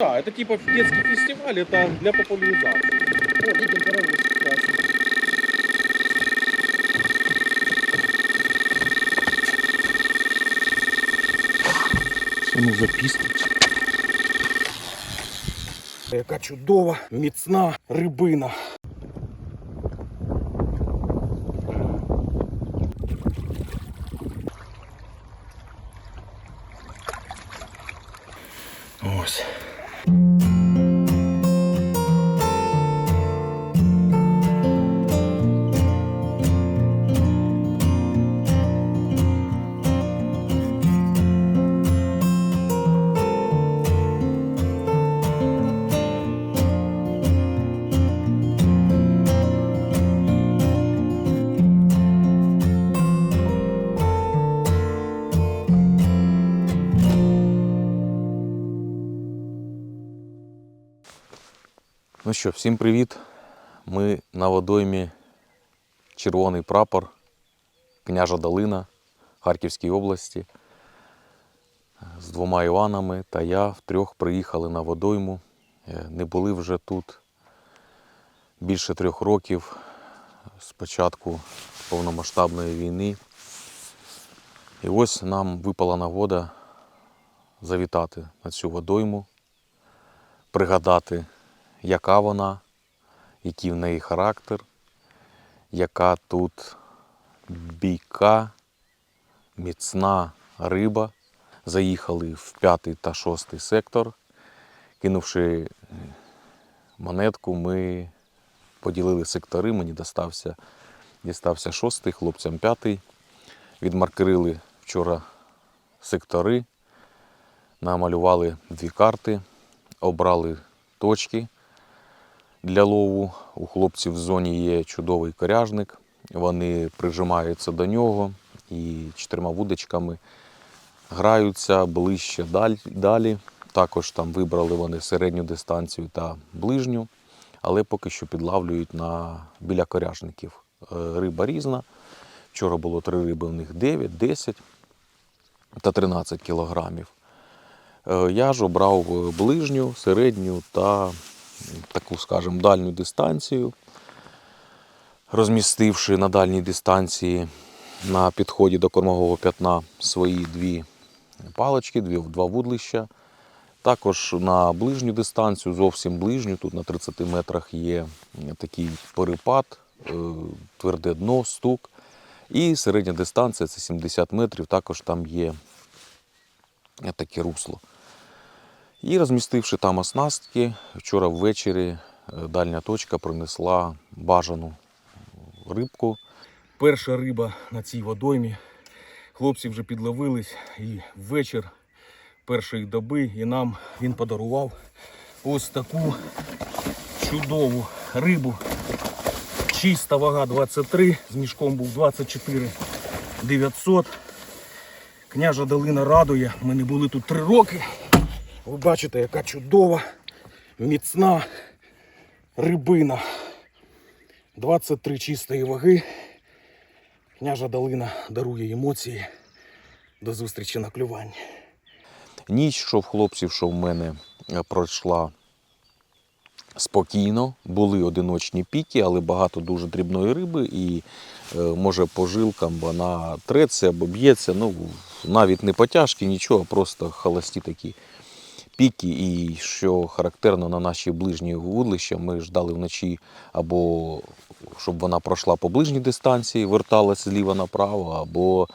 Да, это типа детский фестиваль, это для популяризации. О, видим паровоз. Классно. Ну, записки. Яка чудова. Ну що, всім привіт. Ми на водоймі Червоний прапор, княжа Долина Харківській області. З двома Іванами та я втрьох приїхали на водойму. Е, Не були вже тут більше трьох років з початку повномасштабної війни. І ось нам випала нагода завітати на цю водойму, пригадати яка вона, який в неї характер, яка тут бійка, міцна риба. Заїхали в п'ятий та шостий сектор. Кинувши е, монетку, ми поділили сектори, мені достався, дістався шостий, хлопцям п'ятий. Відмаркерили вчора сектори, намалювали дві карти, обрали точки для лову. У хлопців в зоні є чудовий коряжник. Вони прижимаються до нього і чотирма вудочками граються ближче далі. Також там вибрали вони середню дистанцію та ближню, але поки що підлавлюють на, біля коряжників. Е, Риба різна. Вчора було три риби, в них 9, 10 та 13 кілограмів. Е, Я ж обрав е, ближню, середню та таку, скажімо, дальню дистанцію, розмістивши на дальній дистанції на підході до кормового п'ятна свої дві палички, два вудлища. Також на ближню дистанцію, зовсім ближню, тут на 30 метрах є такий перепад, е, тверде дно, стук. І середня дистанція це 70 метрів, також там є таке русло. І розмістивши там оснастки, вчора ввечері е, дальня точка принесла бажану рибку. Перша риба на цій водоймі. Хлопці вже підловились і ввечір першої доби і нам він подарував ось таку чудову рибу. Чиста вага 23, з мішком був 24 900. Княжа долина радує. Ми не були тут три роки. Ви бачите, яка чудова, міцна рибина. 23 чистої ваги. Княжа долина дарує емоції. До зустрічі на клюванні. Ніч, що в хлопців, що в мене е, пройшла спокійно. Були одиночні піки, але багато дуже дрібної риби, і е, може по жилкам вона треться або б'ється. Ну, навіть не потяжки, нічого, просто холості такі піки. І що характерно на наші ближні вудлища, ми ждали вночі або щоб вона пройшла по ближній дистанції, верталася зліва направо, або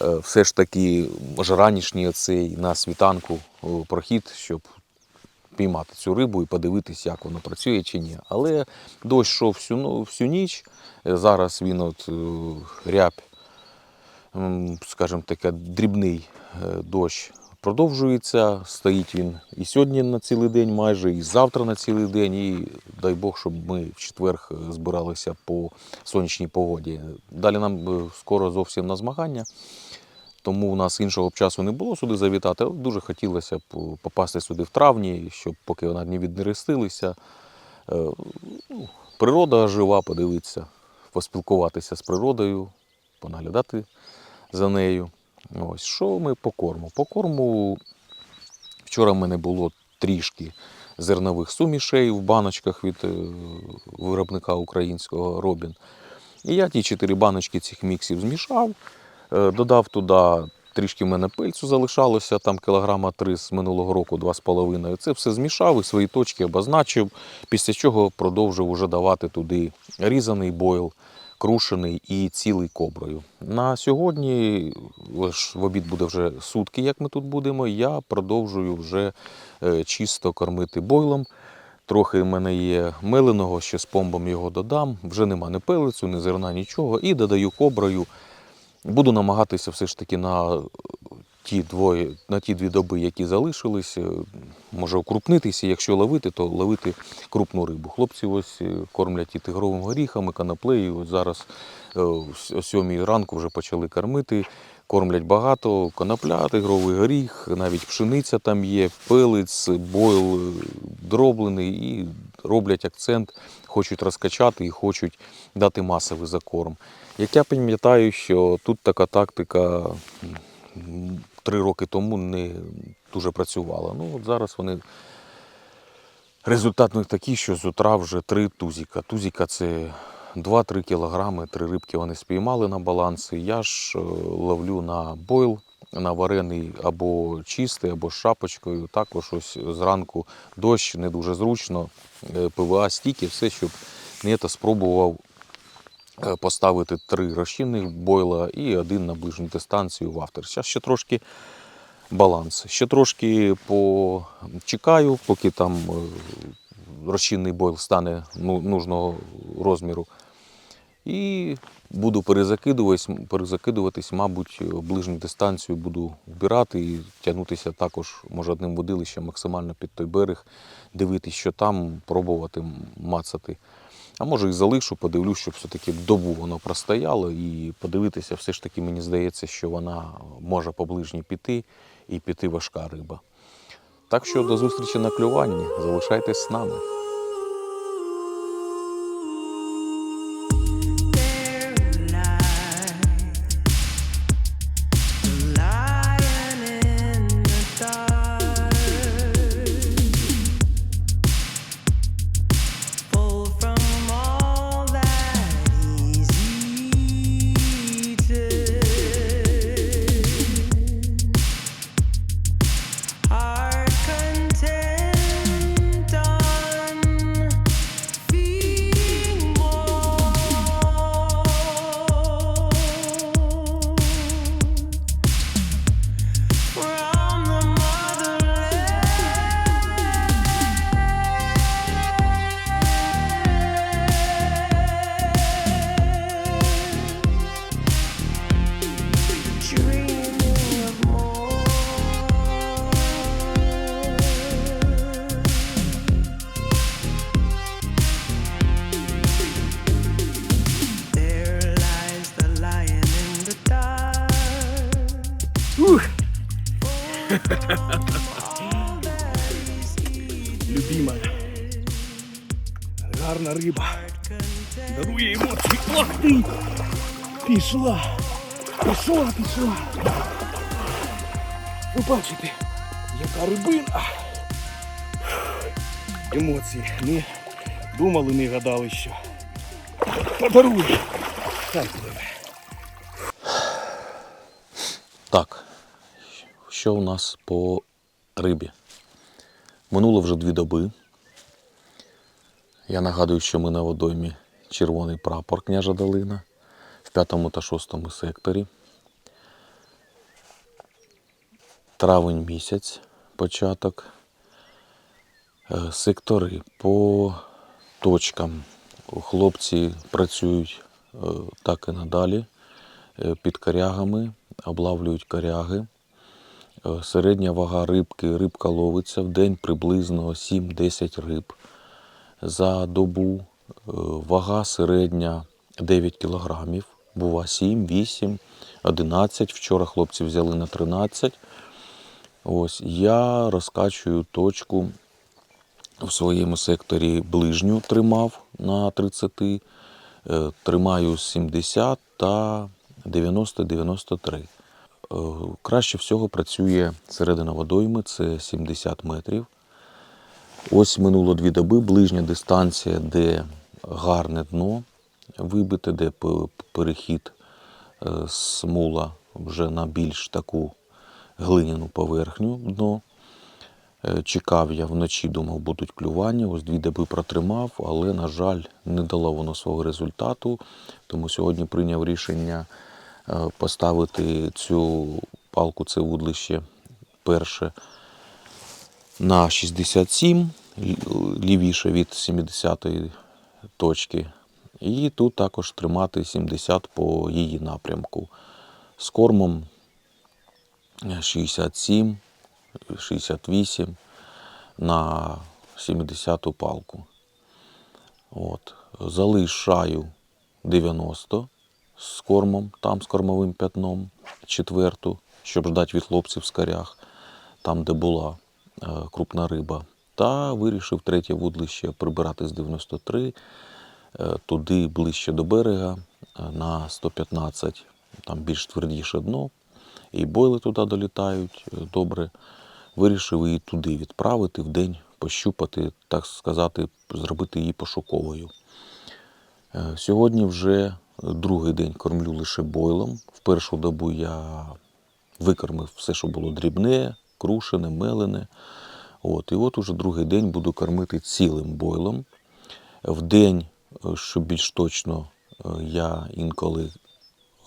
е, все ж таки може ранішній оцей на світанку прохід, щоб піймати цю рибу і подивитися, як воно працює чи ні. Але дощ йшов всю, ну, всю ніч. Е, Зараз він от е, ряб, скажімо таке, дрібний е, дощ продовжується. Стоїть він і сьогодні на цілий день майже, і завтра на цілий день. І дай Бог, щоб ми в четвер е, збиралися по сонячній погоді. Далі нам е, скоро зовсім на змагання. Тому у нас іншого б часу не було сюди завітати. Дуже хотілося б е, попасти сюди в травні, щоб поки вона не віднерестилися. Ну, Природа жива, подивитися, поспілкуватися з природою, понаглядати за нею. Ось що ми по корму. По корму вчора в мене було трішки зернових сумішей в баночках від е, виробника українського Робін. І я ті чотири баночки цих міксів змішав, е, додав туди трішки в мене пильцю залишалося, там кілограма три з минулого року, два з половиною. Це все змішав і свої точки обозначив, після чого продовжив уже давати туди різаний бойл, крушений і цілий коброю. На сьогодні, в обід буде вже сутки, як ми тут будемо, я продовжую вже е, чисто кормити бойлом. Трохи в мене є меленого, ще з помбом його додам. Вже нема ні пелицю, ні зерна, нічого. І додаю коброю. Буду намагатися все ж таки на ті двоє, на ті дві доби, які залишились, е, може укрупнитися. Якщо ловити, то ловити крупну рибу. Хлопці ось е, кормлять і тигровим горіхами, канаплею. Зараз е, о сьомій ранку вже почали кормити. Кормлять багато, конопля, тигровий горіх, навіть пшениця там є, пелець, бойл дроблений і роблять акцент, хочуть розкачати і хочуть дати масовий закорм. Як я пам'ятаю, що тут така тактика три роки тому не дуже працювала. Ну от зараз вони. Результат у них такий, що з утра вже три тузіка. Тузіка це 2-3 кілограми, три рибки вони спіймали на баланси. Я ж е, ловлю на бойл, на варений або чистий, або з шапочкою. Також ось зранку дощ не дуже зручно, е, ПВА стійки, все, щоб не спробував поставити три розчинних бойла і один на ближню дистанцію в автор. Зараз ще трошки баланс. Ще трошки почекаю, поки там е, розчинний бойл стане ну, нужного розміру. І буду перезакидуватись, перезакидуватись, мабуть, ближню дистанцію буду вбирати і тягнутися також, може, одним водилищем максимально під той берег, дивитись, що там, пробувати мацати. А може і залишу, подивлюсь, щоб все-таки добу воно простояло і подивитися, все ж таки мені здається, що вона може поближні піти і піти важка риба. Так що до зустрічі на клюванні. Залишайтесь з нами. Любима. Гарна риба. Дарує емоції. Ох ти! Пішла. Пішла, пішла. Ви бачите, яка рибина. Емоції. Не думали, не гадали, що. Подарує. Так, що у нас по рибі? Минуло вже дві доби. Я нагадую, що ми на водоймі червоний прапор княжа Долина в п'ятому та шостому секторі. Травень місяць, початок. Е, Сектори по точкам. Хлопці працюють е, так і надалі е, під корягами, облавлюють коряги. Е, Середня вага рибки, рибка ловиться в день приблизно 7-10 риб за добу. Е, Вага середня 9 кілограмів, бува 7, 8, 11. Вчора хлопці взяли на 13. Ось я розкачую точку в своєму секторі ближню тримав на 30, е, тримаю 70 та 90-93. Е, Краще всього працює середина водойми, це 70 метрів. Ось минуло дві доби, ближня дистанція, де гарне дно вибите, де перехід е, з мула вже на більш таку глиняну поверхню дно. Е, Чекав я вночі, думав, будуть клювання. Ось дві доби протримав, але, на жаль, не дало воно свого результату. Тому сьогодні прийняв рішення поставити цю палку, це вудлище перше на 67, лі- лівіше від 70-ї точки. І тут також тримати 70 по її напрямку. З кормом 67, 68 на 70-ту палку. От. Залишаю 90 з кормом, там з кормовим п'ятном, четверту, щоб ждати від хлопців в скарях, там, де була е, крупна риба. Та вирішив третє вудлище прибирати з 93, е, туди ближче до берега е, на 115, там більш твердіше дно, і бойли туди долітають добре. Вирішив її туди відправити в день, пощупати, так сказати, зробити її пошуковою. Сьогодні вже другий день кормлю лише бойлом. В першу добу я викормив все, що було дрібне, крушене, мелене. От, і от уже другий день буду кормити цілим бойлом. В день, е, що більш точно, е, я інколи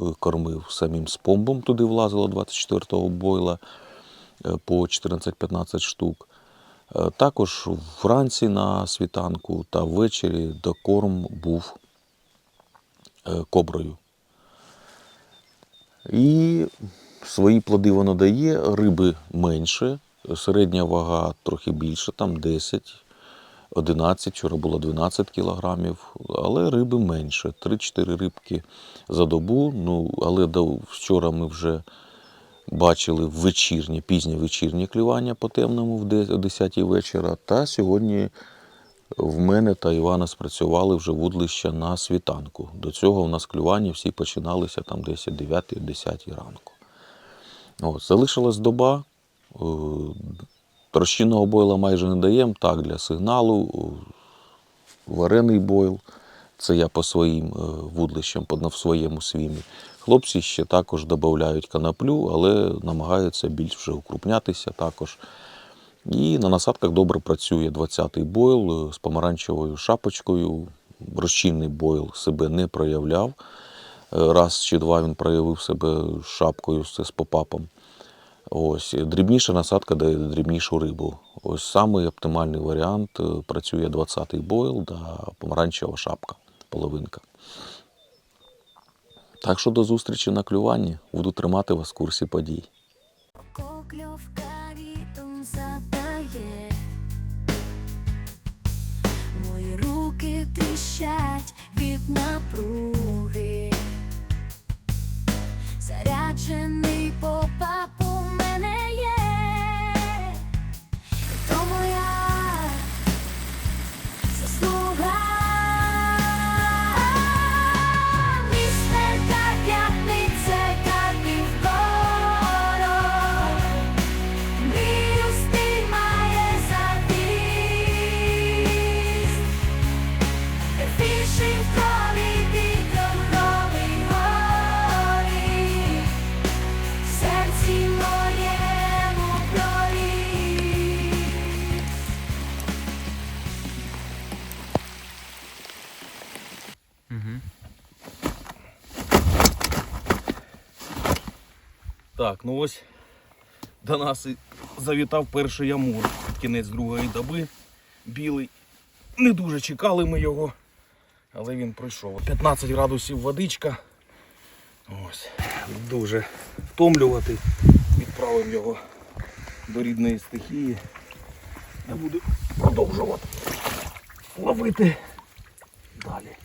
е, кормив самим спомбом, туди влазило 24-го бойла по 14-15 штук. Також вранці на світанку та ввечері докорм був коброю. І свої плоди воно дає, риби менше, середня вага трохи більше, там 10, 11, вчора було 12 кілограмів, але риби менше, 3-4 рибки за добу. Ну, але до вчора ми вже бачили вечірнє, пізнє вечірнє клювання по темному в де- о 10 вечора. Та сьогодні в мене та Івана спрацювали вже вудлища на світанку. До цього у нас клювання всі починалися там десь о 9-10 ранку. От, залишилась доба. е, Трощинного бойла майже не даємо. Так, для сигналу. е, Варений бойл. Це я по своїм е, вудлищам, в своєму свімі. Хлопці ще також додають канаплю, але намагаються більш вже укрупнятися також. І на насадках добре працює 20-й бойл е, з помаранчевою шапочкою. Розчинний бойл себе не проявляв. Е, Раз чи два він проявив себе шапкою це з попапом. Ось дрібніша насадка дає дрібнішу рибу. Ось самий оптимальний варіант е, працює 20-й бойл та помаранчева шапка, половинка. Так що до зустрічі на клюванні. Буду тримати вас в курсі подій. Тріщать від напруги, заряджений Так, ну ось до нас і завітав перший під кінець другої доби. Білий. Не дуже чекали ми його, але він пройшов. 15 градусів водичка. Ось. Дуже втомлювати. Відправив його до рідної стихії. Я буду продовжувати ловити далі.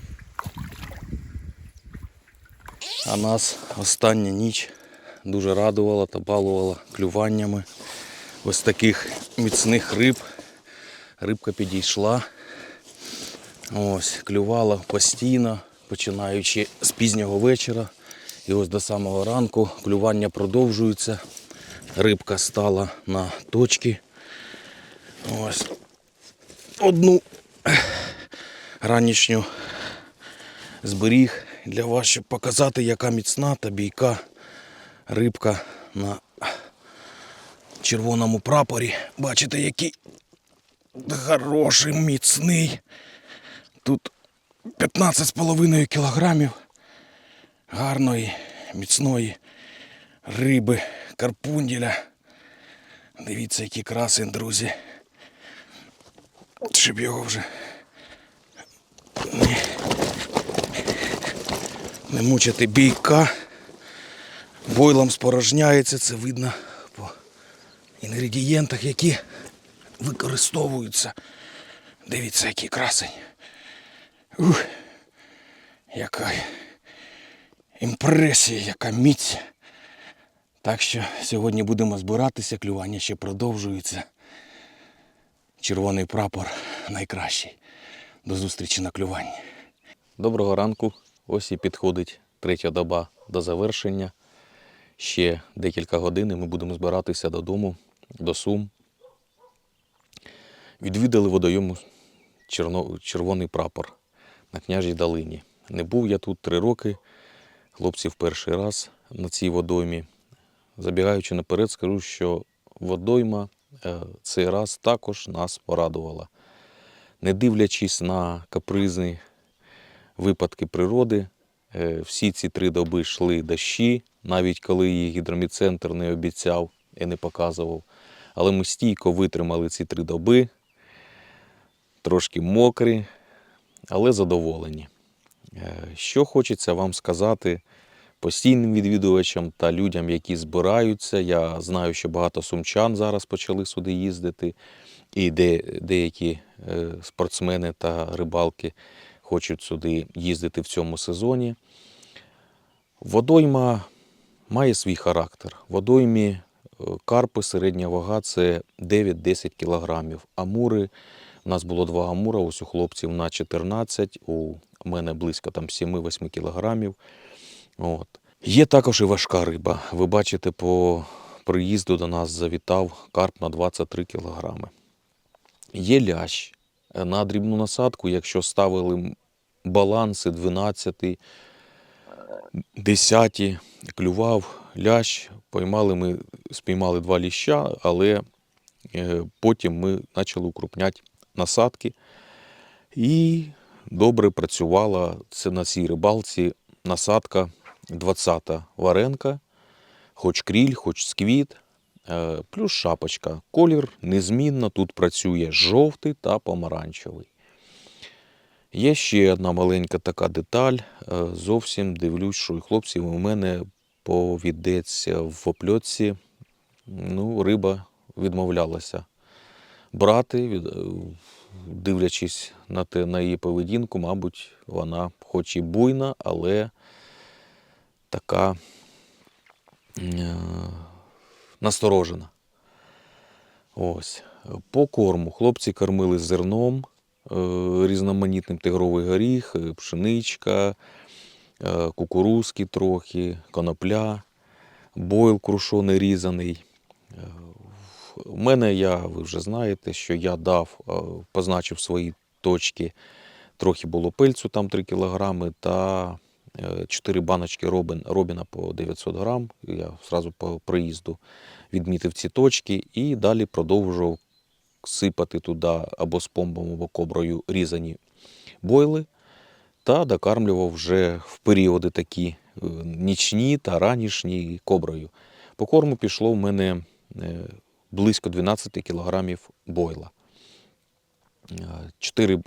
А нас остання ніч дуже радувала та балувала клюваннями ось таких міцних риб. Рибка підійшла. Ось, клювала постійно, починаючи з пізнього вечора. І ось до самого ранку клювання продовжується. Рибка стала на точки. Ось. одну ранішню зберіг для вас, щоб показати, яка міцна та бійка рибка на червоному прапорі. Бачите, який хороший, міцний. Тут 15,5 кілограмів гарної, міцної риби, карпунділя. Дивіться, який красень, друзі. Щоб його вже не, не мучити бійка. Бойлом спорожняється, це видно по інгредієнтах, які використовуються. Дивіться, який красень. Ух, яка імпресія, яка міць. Так що сьогодні будемо збиратися, клювання ще продовжується. Червоний прапор найкращий. До зустрічі на клюванні. Доброго ранку. Ось і підходить третя доба до завершення. Ще декілька годин і ми будемо збиратися додому, до Сум. Відвідали водойому червоний прапор на княжій долині. Не був я тут три роки. Хлопці в перший раз на цій водоймі. Забігаючи наперед, скажу, що водойма е, цей раз також нас порадувала. Не дивлячись на капризні випадки природи, е, всі ці три доби йшли дощі, навіть коли їх гідроміцентр не обіцяв і не показував. Але ми стійко витримали ці три доби, трошки мокрі, але задоволені. Е, Що хочеться вам сказати постійним відвідувачам та людям, які збираються. Я знаю, що багато сумчан зараз почали сюди їздити, і де, деякі е, спортсмени та рибалки хочуть сюди їздити в цьому сезоні. Водойма має свій характер. Водоймі е, карпи середня вага це 9-10 кілограмів. Амури, у нас було два амура, ось у хлопців на 14, у мене близько там 7-8 кілограмів. От. Є також і важка риба. Ви бачите, по приїзду до нас завітав карп на 23 кілограми. Є лящ. На дрібну насадку, якщо ставили баланси 12, 10, клював лящ, поймали ми, спіймали два ліща, але е, потім ми почали укрупняти насадки. І добре працювала це на цій рибалці насадка 20-та варенка, хоч кріль, хоч сквіт, е, плюс шапочка. Колір незмінно тут працює жовтий та помаранчевий. Є ще одна маленька така деталь. Е, Зовсім дивлюсь, що у хлопців у мене повідеться в опльотці. Ну, риба відмовлялася брати, е, дивлячись на, те, на її поведінку, мабуть, вона хоч і буйна, але така е, насторожена. Ось. По корму хлопці кормили зерном, різноманітним тигровий горіх, е, пшеничка, е, кукурузки трохи, конопля, бойл крушоний різаний. У мене я, ви вже знаєте, що я дав, е, позначив свої точки. Трохи було пильцю, там 3 кілограми, та 4 баночки робин, робіна по 900 грам. Я одразу по приїзду відмітив ці точки і далі продовжував сипати туди або з помбом, або коброю різані бойли та докармлював вже в періоди такі е, нічні та ранішні коброю. По корму пішло в мене е, близько 12 кілограмів бойла. 4,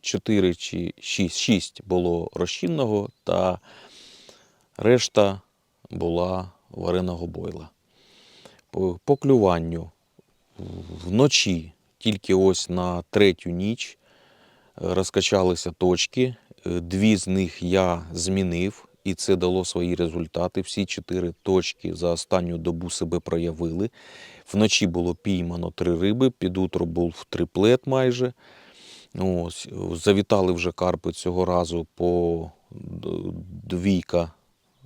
4 чи 6, 6 було розчинного, та решта була вареного бойла. По клюванню вночі, тільки ось на третю ніч, е, розкачалися точки. Е, Дві з них я змінив, і це дало свої результати. Всі чотири точки за останню добу себе проявили. Вночі було піймано три риби, під утро був триплет майже. Ось, завітали вже карпи цього разу по двійка,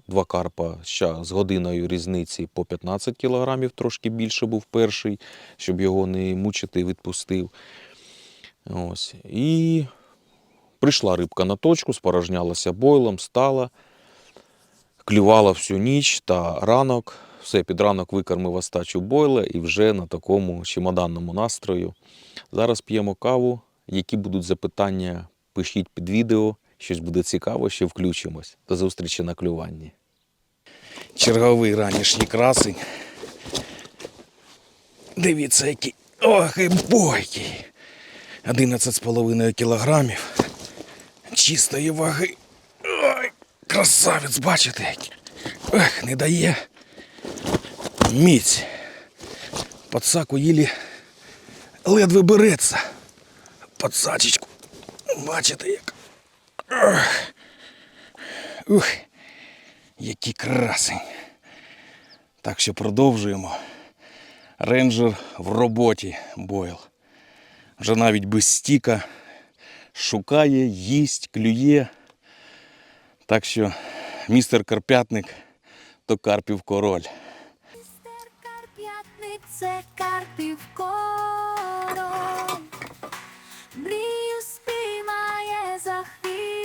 два карпа ща з годиною різниці по 15 кілограмів, трошки більше був перший, щоб його не мучити, відпустив. Ось. І прийшла рибка на точку, спорожнялася бойлом, стала, клювала всю ніч та ранок. Все, під ранок викормив остачу бойла і вже на такому чемоданному настрою. Зараз п'ємо каву. Які будуть запитання, пишіть під відео. Щось буде цікаво, ще включимось. До зустрічі на клюванні. Черговий ранішній красень. Дивіться, який. Ох, бойкий. 11,5 кілограмів. Чистої ваги. Ой, красавець, бачите, який. Ех, не дає. Міць. Подсаку їлі ледве береться. Подсачечку. Бачите, як. Ух. Який красень. Так що продовжуємо. Рейнджер в роботі Бойл. Вже навіть без стіка шукає, їсть, клює. Так що містер Карпятник то Карпів король. Містер Карп'ятник це Карпів король. Мрію спіймає за хвіст.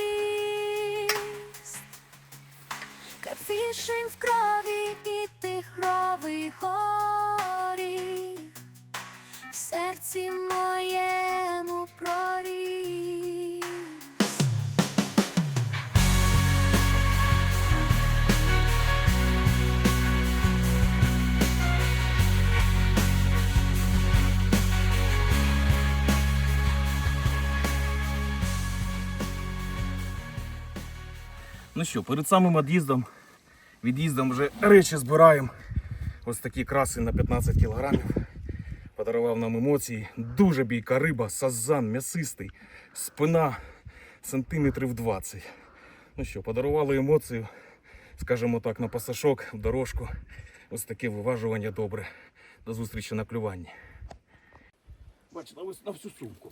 Карфішинг в крові і тихровий горі. В серці моєму проріс. Ну що, перед самим від'їздом, від'їздом вже речі збираємо. Ось такі краси на 15 кілограмів. Подарував нам емоції. Дуже бійка риба, сазан, м'ясистий, спина сантиметрів 20. Ну що, подарували емоцію, скажімо так, на пасашок, в дорожку. Ось таке виважування добре. До зустрічі на клюванні. Бачите, ось на всю сумку.